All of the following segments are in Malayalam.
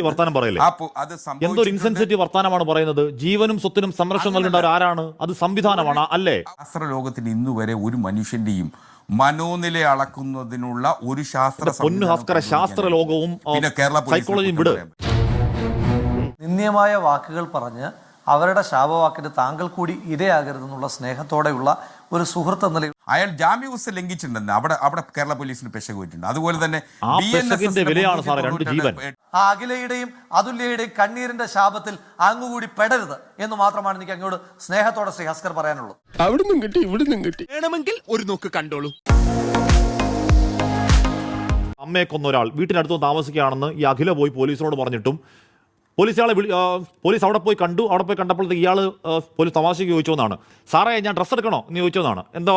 ഇൻസെൻസിറ്റീവ് വർത്താനം പറയില്ലേ? അത് എന്തൊരു ഇൻസെൻസിറ്റീവ് വർത്താനമാണ് പറയുന്നത്. ജീവനും സ്വത്തിനും സംരക്ഷണം നൽകേണ്ടവർ ആരാണ് അത് സംവിധാനമാണ് അല്ലേ? ശാസ്ത്ര ലോകത്തിന് ഇന്നുവരെ ഒരു മനുഷ്യന്റെയും മനോനില അളക്കുന്നതിനുള്ള ഒരു ശാസ്ത്ര പൊന്നു ഭാസ്കര ശാസ്ത്ര ലോകവും പിന്നെ കേരള പോലീസിനെ സൈക്കോളജിയും വിട് നിന്ദ്യമായ വാക്കുകൾ പറഞ്ഞ് അവരുടെ ശാപവാക്കിന് താങ്കൾ കൂടി ഇരയാകരുതെന്നുള്ള സ്നേഹത്തോടെയുള്ള ഒരു സുഹൃത്ത് എന്ന നിലയിൽ അയാൾ ജാമ്യവ്യവസ്ഥ ലംഘിച്ചിട്ടുണ്ടെന്ന് അവിടെ അവിടെ കേരള പോലീസിന് പെശ പോയിട്ടുണ്ട്. അതുപോലെ തന്നെ ആ അഖിലയുടെയും അതുല്യയുടെയും കണ്ണീരിന്റെ ശാപത്തിൽ അങ്ങുകൂടി പെടരുത് എന്ന് മാത്രമാണ് എനിക്ക് അങ്ങോട് സ്നേഹത്തോടെ ശ്രീ ഹസ്കർ പറയാനുള്ളത്. അവിടുന്നും കിട്ടി ഇവിടുന്നും കിട്ടി. വേണമെങ്കിൽ ഒരു നോക്ക് കണ്ടോളൂ. അമ്മയെ കൊന്നൊരാൾ. വീട്ടിനടുത്ത് താമസിക്കുകയാണെന്ന് ഈ അഖില പോയി പോലീസിനോട് പറഞ്ഞിട്ടും പോലീസ് ഇയാളെ വിളി- പോലീസ് അവിടെ പോയി കണ്ടു. അവിടെ പോയി കണ്ടപ്പോഴത്തേക്ക് ഇയാൾ പോലീസ് തമാശയ്ക്ക് ചോദിച്ചോന്നാണ് സാറേ ഞാൻ ഡ്രസ്സ് എടുക്കണോ? എന്ന് ചോദിച്ചതാണ് എന്തോ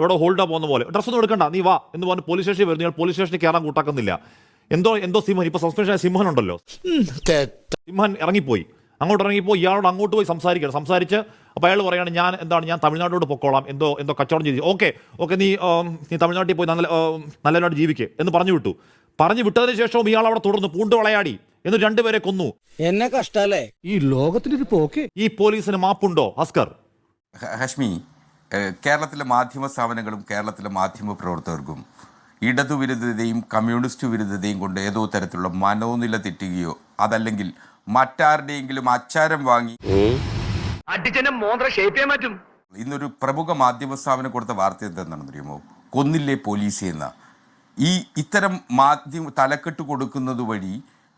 ഇവിടെ ഹോൾഡാ പോകുന്ന പോലെ. ഡ്രസ്സൊന്നും എടുക്കണ്ട നീ വാ. എന്ന് പറഞ്ഞ് പോലീസ് സ്റ്റേഷനിൽ വരുന്നു. ഇയാൾ പോലീസ് സ്റ്റേഷനിൽ കയറാൻ കൂട്ടാക്കുന്നില്ല. എന്തോ എന്തോ സിംഹൻ ഇപ്പൊ സസ്പെൻഷൻ സിംഹൻ ഉണ്ടല്ലോ. സിംഹൻ ഇറങ്ങിപ്പോയി. അങ്ങോട്ട് ഇറങ്ങിപ്പോയി ഇയാളോട് അങ്ങോട്ട് പോയി സംസാരിക്കണം. സംസാരിച്ച് അപ്പോൾ അയാൾ പറയുകയാണ് ഞാൻ എന്താണ് ഞാൻ തമിഴ്നാട്ടിലോട്ട് പൊക്കോളാം. എന്തോ എന്തോ കച്ചവടം ചെയ്തു. ഓക്കെ ഓക്കെ നീ നീ തമിഴ്നാട്ടിൽ പോയി നല്ല നല്ലതിനോട് ജീവിക്ക്. എന്ന് പറഞ്ഞു വിട്ടു. പറഞ്ഞു വിട്ടതിന് ശേഷവും ഇയാൾ അവിടെ തുടർന്ന് പൂണ്ട് വളയാടി എന്നിട്ട് രണ്ടുപേരെ കൊന്നു. എന്നെ കഷ്ടല്ലേ? ഈ ലോകത്തിനൊരു പോക്കേ. ഈ പോലീസിന് മാപ്പുണ്ടോ അസ്കർ ഹഷ്മി കേരളത്തിലെ മാധ്യമ സ്ഥാപനങ്ങളും കേരളത്തിലെ മാധ്യമ പ്രവർത്തകർക്കും ഇടതുവിരുദ്ധതയും കമ്മ്യൂണിസ്റ്റ് വിരുദ്ധതയും കൊണ്ട് ഏതോ തരത്തിലുള്ള മനോനില തെറ്റുകയോ അതല്ലെങ്കിൽ മറ്റാരുടെയെങ്കിലും അച്ചാരം വാങ്ങി ഇന്നൊരു പ്രമുഖ മാധ്യമ സ്ഥാപനം കൊടുത്ത വാർത്ത എന്താണെന്ന് അറിയുമോ? കൊന്നില്ലേ പോലീസ് എന്ന. ഈ ഇത്തരം മാധ്യമ തലക്കെട്ട് കൊടുക്കുന്നത് വഴി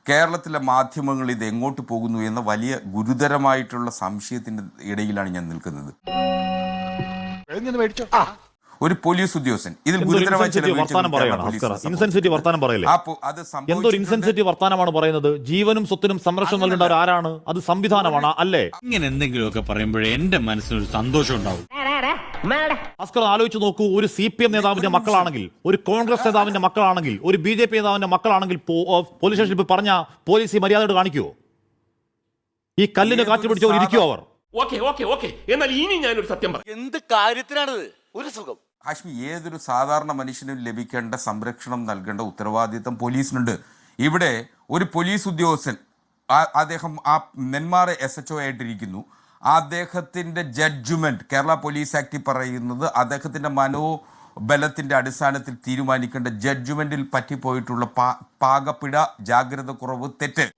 കേരളത്തിലെ മാധ്യമങ്ങൾ ഇത് എങ്ങോട്ട് പോകുന്നു എന്ന വലിയ ഗുരുതരമായിട്ടുള്ള സംശയത്തിന്റെ ഇടയിലാണ് ഞാൻ നിൽക്കുന്നത്. ഒരു പോലീസ് ഉദ്യോഗസ്ഥൻ. ഇതിൽ ഗുരുതരമായ ചില ഇൻസെൻസിറ്റീവ് വർത്താനം പറയല്ലേ? ആ അത് സംഭവിച്ചിട്ടുണ്ട്. ഇൻസെൻസിറ്റീവ് വർത്താനമാണ് പറയുന്നത്? ജീവനും സ്വത്തിനും സംരക്ഷണം നൽകേണ്ടവർ ആരാണ് അത് സംവിധാനമാണ് അല്ലേ? ഇങ്ങനെ എന്തെങ്കിലുമൊക്കെ പറയുമ്പോഴേ എന്റെ മനസ്സിനൊരു സന്തോഷം ഉണ്ടാവും. ഭാസ്കർ ആലോചിച്ച് നോക്കൂ ഒരു സി പി എം നേതാവിന്റെ മക്കളാണെങ്കിൽ ഒരു കോൺഗ്രസ് നേതാവിന്റെ മക്കളാണെങ്കിൽ ഒരു ബി ജെ പി നേതാവിന്റെ മക്കളാണെങ്കിൽ പോലീസ് സ്റ്റേഷനിൽ പോയി പറഞ്ഞ പോലീസ് ഈ മര്യാദയോട് കാണിക്കുവോ? ഈ കല്ലിന് കാറ്റ് പിടിച്ചവർ ഇരിക്കുവോ അവർ? Okay okay okay. എന്നാൽ ഇനി ഞാനൊരു സത്യം പറയാം. എന്ത് കാര്യത്തിനാണിത്? ഒരു സുഖം. ഹാഷ്മി ഏതൊരു സാധാരണ മനുഷ്യനും ലഭിക്കേണ്ട സംരക്ഷണം നൽകേണ്ട ഉത്തരവാദിത്തം പോലീസിനുണ്ട്. ഇവിടെ ഒരു പോലീസ് ഉദ്യോഗസ്ഥൻ അദ്ദേഹം ആ നെന്മാറ എസ് എച്ച് ഒ ആയിട്ടിരിക്കുന്നു. അദ്ദേഹത്തിന്റെ ജഡ്ജ്മെന്റ് കേരള പോലീസ് ആക്ട് പറയുന്നത് അദ്ദേഹത്തിന്റെ മനോബലത്തിന്റെ അടിസ്ഥാനത്തിൽ തീരുമാനിക്കേണ്ട ജഡ്ജ്മെന്റിൽ പറ്റിപ്പോയിട്ടുള്ള പാ- പാകപ്പിഴ ജാഗ്രത കുറവ് തെറ്റ്.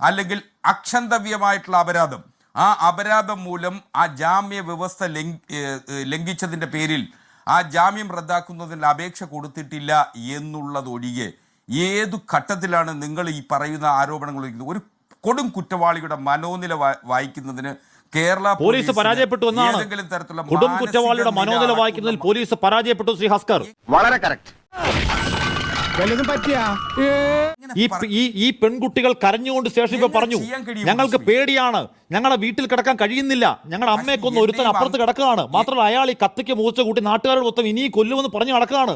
അല്ലെങ്കിൽ അക്ഷന്തവ്യമായിട്ടുള്ള അപരാധം. ആ അപരാധം മൂലം ആ ജാമ്യ വ്യവസ്ഥ ലംഘ- ഏഹ് ഏഹ് ലംഘിച്ചതിന്റെ പേരിൽ ആ ജാമ്യം റദ്ദാക്കുന്നതിന് അപേക്ഷ കൊടുത്തിട്ടില്ല എന്നുള്ളതൊഴികെ ഏതു ഘട്ടത്തിലാണ് നിങ്ങൾ ഈ പറയുന്ന ആരോപണങ്ങൾ? ഒരു കൊടും കുറ്റവാളിയുടെ മനോനില വായിക്കുന്നതിന് കേരള പോലീസ് പരാജയപ്പെട്ടു എന്നാണ് തരത്തിലുള്ള കൊടും കുറ്റവാളിയുടെ മനോനില വായിക്കുന്നതിൽ പോലീസ് പരാജയപ്പെട്ടു ശ്രീ ഹസ്കർ. വളരെ കറക്റ്റ്. ഈ ഈ പെൺകുട്ടികൾ കരഞ്ഞുകൊണ്ട് സ്റ്റേഷനിൽ പോയി പറഞ്ഞു ഞങ്ങൾക്ക് പേടിയാണ്. ഞങ്ങളെ വീട്ടിൽ കിടക്കാൻ കഴിയുന്നില്ല. ഞങ്ങളുടെ അമ്മയെ കൊന്ന് ഒരുത്തൻ അപ്പുറത്ത് കിടക്കുകയാണ്. മാത്രമല്ല അയാൾ ഈ കത്തിക്ക് മൂച്ച കൂട്ടി നാട്ടുകാരോട് മൊത്തം ഇനി കൊല്ലുമെന്ന് പറഞ്ഞു നടക്കുകയാണ്.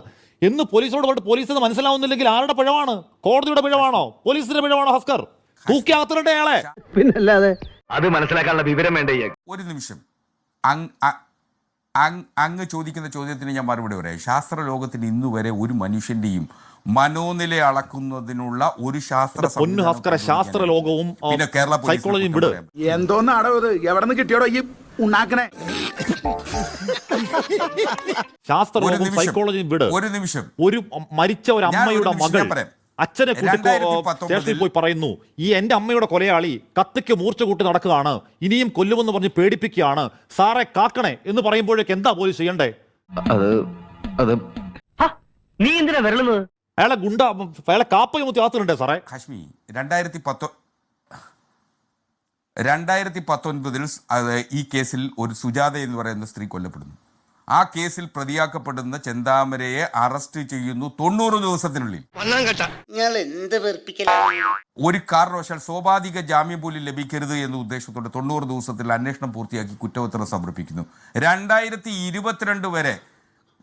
എന്ന് പോലീസോട് പറഞ്ഞിട്ട് പോലീസിന് മനസ്സിലാവുന്നില്ലെങ്കിൽ ആരുടെ പിഴവാണ്? കോടതിയുടെ പിഴവാണോ? പോലീസിന്റെ പിഴവാണോ ഹസ്കർ? തൂക്കിയാകത്തിരട്ടെ അയാളെ പിന്നല്ലാതെ അത് മനസ്സിലാക്കാനുള്ള വിവരം വേണ്ടേ ഒരു നിമിഷം. അങ്ങ് ചോദിക്കുന്ന ചോദ്യത്തിന് ഞാൻ മറുപടി പറയാം. ശാസ്ത്ര ലോകത്തിന് ഇന്ന് വരെ ഒരു മനുഷ്യന്റെയും മനോനില അളക്കുന്നതിനുള്ള ഒരു ശാസ്ത്ര പൊന്നു ശാസ്ത്ര ലോകവും പിന്നെ കേരള സൈക്കോളജിയും വിട്. എന്തോന്നാടോ ഇത്? എവിടെ നിന്ന് കിട്ടിയോടോ ഈ ഉണ്ടാക്കണേ ശാസ്ത്ര ഒരു നിമിഷം. സൈക്കോളജിയും വിട്. ഒരു നിമിഷം. ഒരു മരിച്ച ഒരു അമ്മയുടെ മകൻ മകൾ. പറയാം. അച്ഛനെ സ്റ്റേഷനിൽ പോയി പറയുന്നു ഈ എന്റെ അമ്മയുടെ കൊലയാളി കത്തിക്ക് മൂർച്ച കൂട്ടി നടക്കുകയാണ് ഇനിയും കൊല്ലുമെന്ന് പറഞ്ഞ് പേടിപ്പിക്കുകയാണ്. സാറെ കാക്കണേ എന്ന് പറയുമ്പോഴേക്ക് എന്താ പോലീസ് ചെയ്യണ്ടേ? അത് അത്. നീ എന്തിനാ വരളുന്നത്? അയാളെ ഗുണ്ട അയാളെ കാപ്പ ചുമത്തി കാത്തിട്ടുണ്ടേ സാറേ? കാശ്മീർ രണ്ടായിരത്തി പത്തൊ രണ്ടായിരത്തി പത്തൊൻപതിൽ ഈ കേസിൽ ഒരു സുജാത എന്ന് പറയുന്ന സ്ത്രീ കൊല്ലപ്പെടുന്നു. ആ കേസിൽ പ്രതിയാക്കപ്പെടുന്ന ചെന്താമരയെ അറസ്റ്റ് ചെയ്യുന്നു തൊണ്ണൂറ് ദിവസത്തിനുള്ളിൽ. നിങ്ങൾ എന്ത് വെറുപ്പിക്കലാണ് ഒരു കാരണവശാൽ സ്വാഭാവിക ജാമ്യം പോലും ലഭിക്കരുത് എന്ന ഉദ്ദേശത്തോടെ തൊണ്ണൂറ് ദിവസത്തിൽ അന്വേഷണം പൂർത്തിയാക്കി കുറ്റപത്രം സമർപ്പിക്കുന്നു. രണ്ടായിരത്തി ഇരുപത്തിരണ്ട് വരെ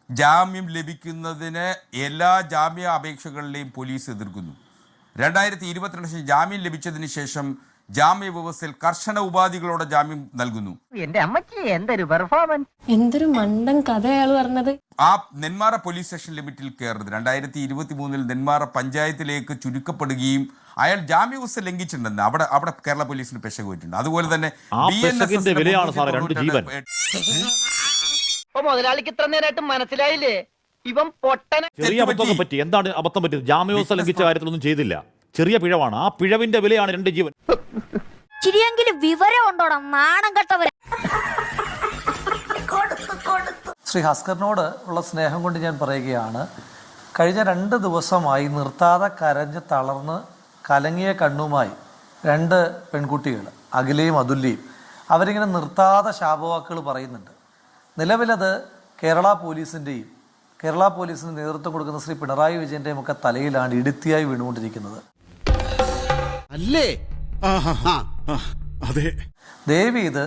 ജാമ്യം ലഭിക്കുന്നതിന് എല്ലാ ജാമ്യ അപേക്ഷകളിലെയും പോലീസ് എതിർക്കുന്നു. രണ്ടായിരത്തി ഇരുപത്തിരണ്ട് ജാമ്യം ലഭിച്ചതിന് ശേഷം ജാമ്യ വ്യവസ്ഥയിൽ കർശന ഉപാധികളോടെ ജാമ്യം നൽകുന്നു. എന്റെ അമ്മച്ചി എന്തൊരു പെർഫോമൻസ് എന്തൊരു മണ്ടൻ കഥ അയാൾ പറഞ്ഞത്. ആ നെന്മാറ പോലീസ് സ്റ്റേഷൻ ലിമിറ്റിൽ കയറുന്നത് രണ്ടായിരത്തി ഇരുപത്തി മൂന്നിൽ നെന്മാറ പഞ്ചായത്തിലേക്ക് ചുരുക്കപ്പെടുകയും അയാൾ ജാമ്യ വ്യവസ്ഥ ലംഘിച്ചിട്ടുണ്ടെന്ന് അവിടെ അവിടെ കേരള പോലീസിന് പെശ പോയിട്ടുണ്ട്. അതുപോലെ തന്നെ മുതലാളിക്ക് ഇത്ര നേരമായിട്ട് മനസ്സിലായില്ലേ? ഇവൻ പൊട്ടനെ ചെറിയ അബദ്ധം പറ്റി. എന്താണ് അബദ്ധം പറ്റിയത്? ജാമ്യവ്യവസ്ഥ ലംഘിച്ച കാര്യത്തിലൊന്നും ചെയ്തില്ല. ചെറിയ പിഴവാണ്. ആ പിഴവിന്റെ വിലയാണ് രണ്ട് ജീവൻ. ചിരിയെങ്കിലും വിവരം ഉണ്ടോടാ? നാണം കെട്ടവരെ ശ്രീ ഹസ്കറിനോട് ഉള്ള സ്നേഹം കൊണ്ട് ഞാൻ പറയുകയാണ് കഴിഞ്ഞ രണ്ട് ദിവസമായി നിർത്താതെ കരഞ്ഞ് തളർന്ന് കലങ്ങിയ കണ്ണുമായി രണ്ട് പെൺകുട്ടികൾ അഖിലയും അതുല്യയും അവരിങ്ങനെ നിർത്താതെ ശാപവാക്കുകൾ പറയുന്നുണ്ട്. നിലവിലത് കേരള പോലീസിന്റെയും കേരള പോലീസിന് നേതൃത്വം കൊടുക്കുന്ന ശ്രീ പിണറായി വിജയന്റെയും ഒക്കെ തലയിലാണ് ഇടുത്തിയായി വീണുകൊണ്ടിരിക്കുന്നത്. അല്ലേ? അതെ. ദേവി ഇത്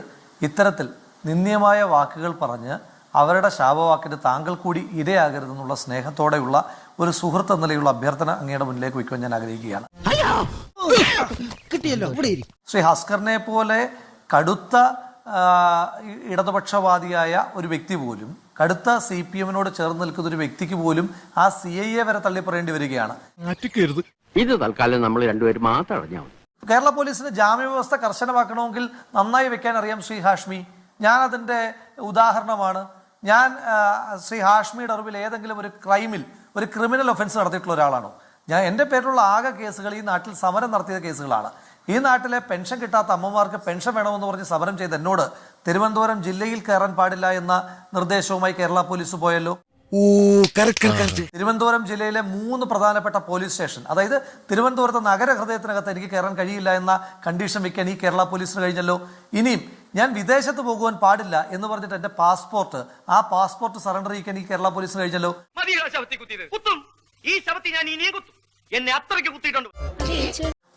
ഇത്തരത്തിൽ നിന്ദ്യമായ വാക്കുകൾ പറഞ്ഞ് അവരുടെ ശാപവാക്കിന് താങ്കൾ കൂടി ഇരയാകരുതെന്നുള്ള സ്നേഹത്തോടെയുള്ള ഒരു സുഹൃത്ത് എന്ന നിലയിലുള്ള അഭ്യർത്ഥന അങ്ങയുടെ മുന്നിലേക്ക് വയ്ക്കുവാൻ ഞാൻ ആഗ്രഹിക്കുകയാണ്. കിട്ടിയല്ലോ ഇവിടെ ഇരി. ശ്രീ ഹസ്കറിനെ പോലെ കടുത്ത ഇടതുപക്ഷവാദിയായ ഒരു വ്യക്തി പോലും കടുത്ത സി പി എമ്മിനോട് ചേർന്ന് നിൽക്കുന്ന ഒരു വ്യക്തിക്ക് പോലും ആ സി ഐ എ വരെ തള്ളിപ്പറയേണ്ടി വരികയാണ്. ഇത് തൽക്കാലം നമ്മൾ രണ്ടുപേരും മാത്രം അറിഞ്ഞാൽ മതി. കേരള പോലീസിന് ജാമ്യ വ്യവസ്ഥ കർശനമാക്കണമെങ്കിൽ നന്നായി വെക്കാൻ അറിയാം ശ്രീ ഹാഷ്മി. ഞാൻ അതിന്റെ ഉദാഹരണമാണ്. ഞാൻ ശ്രീ ഹാഷ്മിയുടെ അറിവിൽ ഏതെങ്കിലും ഒരു ക്രൈമിൽ ഒരു ക്രിമിനൽ ഒഫൻസ് നടത്തിയിട്ടുള്ള ഒരാളാണോ? ഞാൻ എന്റെ പേരിലുള്ള ആകെ കേസുകൾ ഈ നാട്ടിൽ സമരം നടത്തിയ കേസുകളാണ്. ഈ നാട്ടിലെ പെൻഷൻ കിട്ടാത്ത അമ്മമാർക്ക് പെൻഷൻ വേണമെന്ന് പറഞ്ഞ് സമരം ചെയ്ത് എന്നോട് തിരുവനന്തപുരം ജില്ലയിൽ കയറാൻ പാടില്ല എന്ന നിർദ്ദേശവുമായി കേരള പോലീസ് പോയല്ലോ. തിരുവനന്തപുരം ജില്ലയിലെ മൂന്ന് പ്രധാനപ്പെട്ട പോലീസ് സ്റ്റേഷൻ അതായത് തിരുവനന്തപുരത്ത് നഗരഹൃദയത്തിനകത്ത് എനിക്ക് കയറാൻ കഴിയില്ല എന്ന കണ്ടീഷൻ വെക്കാൻ ഈ കേരള പോലീസിന് കഴിഞ്ഞല്ലോ. ഇനിയും ഞാൻ വിദേശത്ത് പോകുവാൻ പാടില്ല എന്ന് പറഞ്ഞിട്ട് എന്റെ പാസ്പോർട്ട് ആ പാസ്പോർട്ട് സറണ്ടർ ചെയ്യിക്കാൻ ഈ കേരള പോലീസിന് കഴിഞ്ഞല്ലോ. ഈ ശവത്തി ഞാൻ ഇനിയും കുത്തും. എന്നെ അത്രയ്ക്ക് കുത്തിയിട്ടുണ്ട്.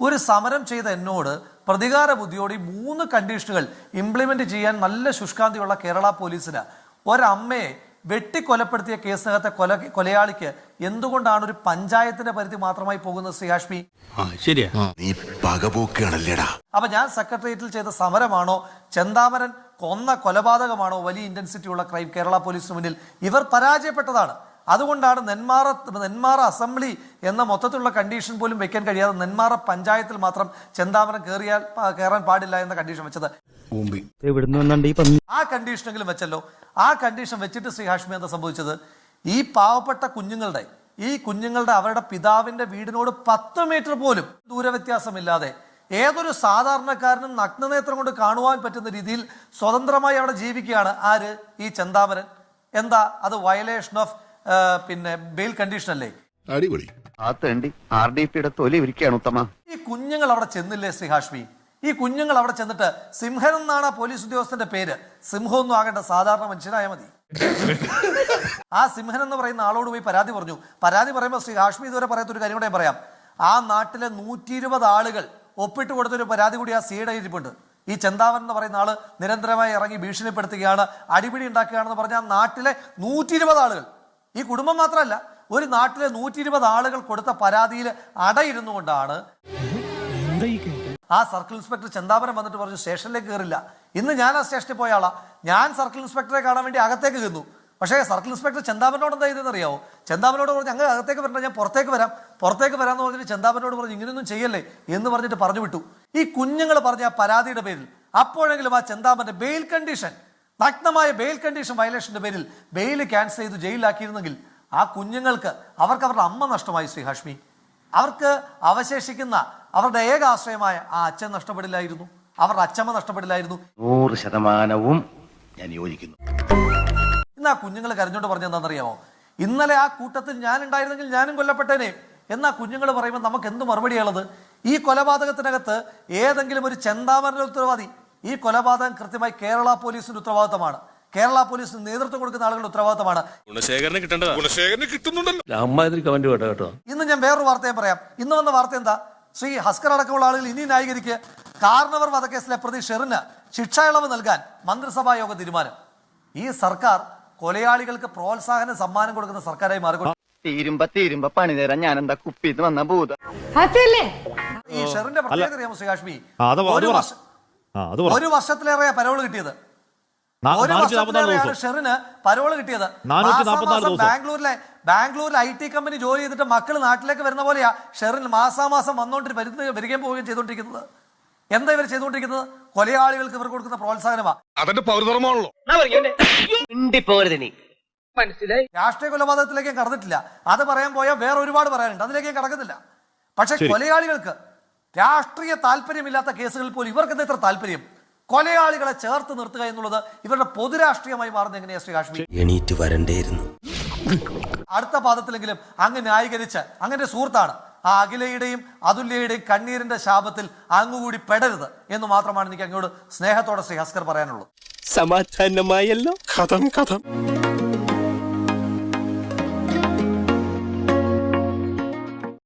ഒരു സമരം ചെയ്ത എന്നോട് പ്രതികാര ബുദ്ധിയോടെ മൂന്ന് കണ്ടീഷനുകൾ ഇംപ്ലിമെന്റ് ചെയ്യാൻ നല്ല ശുഷ്കാന്തിയുള്ള കേരള പോലീസിന്. ഒരമ്മയെ വെട്ടിക്കൊലപ്പെടുത്തിയ കേസിനകത്തെ കൊല കൊലയാളിക്ക് എന്തുകൊണ്ടാണ് ഒരു പഞ്ചായത്തിന്റെ പരിധി മാത്രമായി പോകുന്നത് ശ്രീ ഹാഷ്മി? ശരിയാ. നീ പകപോക്കാണല്ലേടാ അപ്പൊ ഞാൻ സെക്രട്ടേറിയറ്റിൽ ചെയ്ത സമരമാണോ? ചെന്താമരൻ കൊന്ന കൊലപാതകമാണോ? വലിയ ഇന്റൻസിറ്റി ഉള്ള ക്രൈം കേരള പോലീസിന് മുന്നിൽ. ഇവർ പരാജയപ്പെട്ടതാണ്. അതുകൊണ്ടാണ് നെന്മാറ നെന്മാറ അസംബ്ലി എന്ന മൊത്തത്തിലുള്ള കണ്ടീഷൻ പോലും വെക്കാൻ കഴിയാതെ നെന്മാറ പഞ്ചായത്തിൽ മാത്രം ചെന്താമരം കയറിയാൽ കയറാൻ പാടില്ല എന്ന കണ്ടീഷൻ വെച്ചത്. ആ കണ്ടീഷനെങ്കിലും വെച്ചല്ലോ. ആ കണ്ടീഷൻ വെച്ചിട്ട് ശ്രീ ഹാഷ്മി എന്താ സംഭവിച്ചത്? ഈ പാവപ്പെട്ട കുഞ്ഞുങ്ങളുടെ ഈ കുഞ്ഞുങ്ങളുടെ അവരുടെ പിതാവിന്റെ വീടിനോട് പത്ത് മീറ്റർ പോലും ദൂരവ്യത്യാസമില്ലാതെ ഏതൊരു സാധാരണക്കാരനും നഗ്നനേത്രം കൊണ്ട് കാണുവാൻ പറ്റുന്ന രീതിയിൽ സ്വതന്ത്രമായി അവിടെ ജീവിക്കുകയാണ്. ആര്? ഈ ചന്താമരൻ. എന്താ? അത് വയലേഷൻ ഓഫ് പിന്നെ ബെയിൽ കണ്ടീഷൻ അല്ലേ? അടിപൊളി. ആ തേണ്ടി ആർ ഡി പിയുടെ തൊലി ഇരിക്കുകയാണ് ഉത്തമ. ഈ കുഞ്ഞുങ്ങൾ അവിടെ ചെന്നില്ലേ ശ്രീ ഹാഷ്മി? ഈ കുഞ്ഞുങ്ങൾ അവിടെ ചെന്നിട്ട് സിംഹൻ എന്നാണ് ആ പോലീസ് ഉദ്യോഗസ്ഥന്റെ പേര്. സിംഹം ഒന്നും ആകേണ്ട സാധാരണ മനുഷ്യനായ മതി. ആ സിംഹൻ എന്ന് പറയുന്ന ആളോട് പോയി പരാതി പറഞ്ഞു. പരാതി പറയുമ്പോൾ ശ്രീ ഹാഷ്മി ഇതുവരെ പറയാത്തൊരു കാര്യം കൂടെ പറയാം. ആ നാട്ടിലെ നൂറ്റി ഇരുപത് ആളുകൾ ഒപ്പിട്ട് കൊടുത്തൊരു പരാതി കൂടി ആ സിയുടെ ഇരിപ്പുണ്ട്. ഈ ചെന്താവൻ എന്ന് പറയുന്ന ആൾ നിരന്തരമായി ഇറങ്ങി ഭീഷണിപ്പെടുത്തുകയാണ് അടിപിടി ഉണ്ടാക്കുകയാണെന്ന് പറഞ്ഞ ആ നാട്ടിലെ നൂറ്റി ഇരുപത് ആളുകൾ ഈ കുടുംബം മാത്രമല്ല ഒരു നാട്ടിലെ നൂറ്റി ഇരുപത് ആളുകൾ കൊടുത്ത പരാതിയിൽ അടയിരുന്നു കൊണ്ടാണ് ആ സർക്കിൾ ഇൻസ്പെക്ടർ ചെന്താപുരം വന്നിട്ട് പറഞ്ഞു സ്റ്റേഷനിലേക്ക് കയറില്ല ഇന്ന് ഞാൻ ആ സ്റ്റേഷനിൽ പോയ ആളാ. ഞാൻ സർക്കിൾ ഇൻസ്പെക്ടറെ കാണാൻ വേണ്ടി അകത്തേക്ക് കയറുന്നു പക്ഷേ സർക്കിൾ ഇൻസ്പെക്ടർ ചെന്താപനോട് എന്താ ചെയ്തെന്ന് അറിയാവോ? ചെന്താപനോട് പറഞ്ഞു അങ്ങ് അകത്തേക്ക് വരണ്ട ഞാൻ പുറത്തേക്ക് വരാം. പുറത്തേക്ക് വരാമെന്ന് പറഞ്ഞിട്ട് ചെന്താപനോട് പറഞ്ഞു ഇങ്ങനെയൊന്നും ചെയ്യല്ലേ? എന്ന് പറഞ്ഞിട്ട് പറഞ്ഞു വിട്ടു. ഈ കുഞ്ഞുങ്ങൾ പറഞ്ഞ ആ പരാതിയുടെ പേരിൽ അപ്പോഴെങ്കിലും ആ ചെന്താപന്റെ ബെയിൽ കണ്ടീഷൻ നഗ്നമായ ബെയിൽ കണ്ടീഷൻ വയലേഷന്റെ പേരിൽ ബെയിൽ ക്യാൻസൽ ചെയ്ത് ജയിലിലാക്കിയിരുന്നെങ്കിൽ ആ കുഞ്ഞുങ്ങൾക്ക് അവർക്ക് അവരുടെ അമ്മ നഷ്ടമായി ശ്രീ ഹാഷ്മി. അവർക്ക് അവശേഷിക്കുന്ന അവരുടെ ഏക ആശ്രയമായ ആ അച്ഛൻ നഷ്ടപ്പെടില്ലായിരുന്നു. അവരുടെ അച്ഛമ്മ നഷ്ടപ്പെടില്ലായിരുന്നു. നൂറ് ശതമാനവും ഞാൻ യോജിക്കുന്നു. ഇന്ന് ആ കുഞ്ഞുങ്ങൾ കരഞ്ഞോണ്ട് പറഞ്ഞ എന്താണെന്നറിയാമോ? ഇന്നലെ ആ കൂട്ടത്തിൽ ഞാൻ ഉണ്ടായിരുന്നെങ്കിൽ ഞാനും കൊല്ലപ്പെട്ടേനെ. എന്നാ കുഞ്ഞുങ്ങൾ പറയുമ്പോൾ നമുക്ക് എന്ത് മറുപടിയുള്ളത് ഈ കൊലപാതകത്തിനകത്ത് ഏതെങ്കിലും ഒരു ചെന്താമരുടെ ഉത്തരവാദി. ഈ കൊലപാതകം കൃത്യമായി കേരള പോലീസിന്റെ ഉത്തരവാദിത്തമാണ്. കേരള പോലീസിന് നേതൃത്വം കൊടുക്കുന്ന ആളുകളുടെ ഉത്തരവാദിത്തമാണ്. ഗുണശേഖരന് കിട്ടേണ്ടത്. ഗുണശേഖരന് കിട്ടുന്നുണ്ടല്ലോ. അമ്മാതിരി കമന്റ് കേട്ടോ കേട്ടോ. ഞാൻ വേറൊരു വാർത്ത ഞാൻ പറയാം. ഇന്ന് വന്ന വാർത്ത എന്താ? ശ്രീ ഹസ്കർ അടക്കമുള്ള ആളുകൾ ഇനി ന്യായീകരിക്ക്. കാർണവർ വധക്കേസിലെ പ്രതി ഷെറിന് ശിക്ഷ ഇളവ് നൽകാൻ മന്ത്രിസഭാ യോഗ തീരുമാനം. ഈ സർക്കാർ കൊലയാളികൾക്ക് പ്രോത്സാഹന സമ്മാനം കൊടുക്കുന്ന സർക്കാരായി മാറിക്കൊണ്ട് തീരുമ്പ തീരുമ്പ പണി തരാൻ ഞാൻ എന്താ കുപ്പിന്ന് വന്ന ഭൂത? ഈ ഷെറിന്റെ പ്രത്യേകത അറിയാമോ ശ്രീ കാശ്മി ഒരു. വർഷം ഒരു വർഷത്തിലേറെ പരോൾ കിട്ടിയത്. ഒരു വർഷത്തിലേറെ വർഷത്തിലേറെയാണ് ഷെറിന് പരോൾ കിട്ടിയത്. ബാംഗ്ലൂരിലെ ബാംഗ്ലൂരിൽ ഐ ടി കമ്പനി ജോലി ചെയ്തിട്ട് മക്കൾ നാട്ടിലേക്ക് വരുന്ന പോലെയാ ഷെറിൻ മാസാമാസം വന്നോണ്ട് വരുന്ന വരികയും പോവുകയും ചെയ്തുകൊണ്ടിരിക്കുന്നത് എന്താ ഇവർ ചെയ്തുകൊണ്ടിരിക്കുന്നത് കൊലയാളികൾക്ക് ഇവർ കൊടുക്കുന്ന പ്രോത്സാഹനമാ. അതെന്റെ പൗരധർമ്മമാണല്ലോ. മനസ്സിലായി? രാഷ്ട്രീയ കൊലപാതകത്തിലേക്കും കടന്നിട്ടില്ല. അത് പറയാൻ പോയാൽ വേറെ ഒരുപാട് പറയാനുണ്ട്. അതിലേക്കും കടക്കുന്നില്ല പക്ഷെ കൊലയാളികൾക്ക് രാഷ്ട്രീയ താല്പര്യമില്ലാത്ത കേസുകളിൽ പോലും ഇവർക്ക് എന്താ ഇത്ര താല്പര്യം? കൊലയാളികളെ ചേർത്ത് നിർത്തുക എന്നുള്ളത് ഇവരുടെ പൊതുരാഷ്ട്രീയമായി മാറുന്നത് എങ്ങനെയാ ശ്രീ കാശ്മീർ? എണീറ്റ് വരണ്ടേയിരുന്നു. അടുത്ത പാദത്തിലെങ്കിലും അങ്ങ് ന്യായീകരിച്ച് അങ്ങനെ സുഹൃത്താണ്. ആ അഖിലയുടെയും അതുല്യയുടെയും കണ്ണീരിന്റെ ശാപത്തിൽ അങ്ങുകൂടി പെടരുത് എന്ന് മാത്രമാണ് എനിക്ക് അങ്ങോട്ട് സ്നേഹത്തോടെ ശ്രീ ഹസ്കർ പറയാനുള്ളത്. സമാധാനമായല്ലോ. കഥം കഥം.